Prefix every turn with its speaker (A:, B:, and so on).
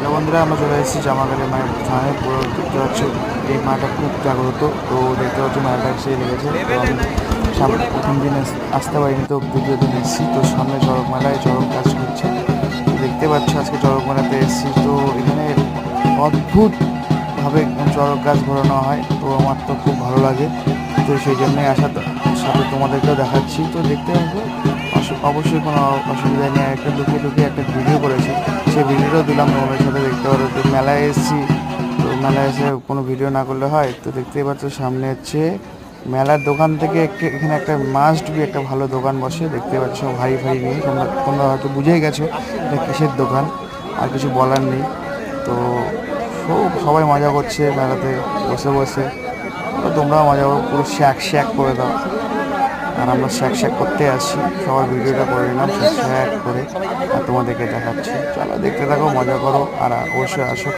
A: Hello বন্ধুরা, আমরা চলে এসেছি জামাকালী মায়ের থানায়। পুরো দেখতে পাচ্ছি, এই মাটা খুব জাগ্রত। তো দেখতে পাচ্ছি, মায়ের এসে লেগেছে। প্রথম দিন আস- আসতে পারিনি, তো দ্বিতীয় দিন এসেছি। তো সামনে চড়ক মেলায় চড়ক কাজ করছে। দেখতে পাচ্ছি, আজকে চড়ক মেলাতে এসেছি। তো এখানে অদ্ভুতভাবে চড়ক গাছ ঘোরানো হয়। তো আমার তো খুব ভালো লাগে। তো সেই জন্যই আসার সাথে তোমাদেরকেও দেখাচ্ছি। তো দেখতে পাবো অবশ্যই কোনো অসুবিধা নেই। একটা লুকিয়ে লুকিয়ে একটা ভিডিও করেছি। সেই ভিডিওটাও দিলাম, তোমাদের সাথে দেখতে পারো তো মেলায় এসেছি। তো মেলায় এসে কোনো ভিডিও না করলে হয়। তো দেখতেই পাচ্ছ, সামনে হচ্ছে মেলার দোকান থেকে এখানে একটা মাস্ট বি একটা ভালো দোকান বসে। দেখতে পাচ্ছ হাড়ি ফাড়ি নিয়ে তোমরা তোমরা হয়তো বুঝেই গেছো এটা কিসের দোকান, আর কিছু বলার নেই। তো সবাই মজা করছে মেলাতে বসে বসে। তোমরাও মজা করো, পুরো শ্যাক শ্যাক করে দাও। আর আমরা শ্যাক শ্যাক করতে আসি। সবাই ভিডিওটা করে নিলাম শ্যাক করে আর তোমাদেরকে দেখাচ্ছি। চলো দেখতে থাকো, মজা করো, আর অবশ্যই আসো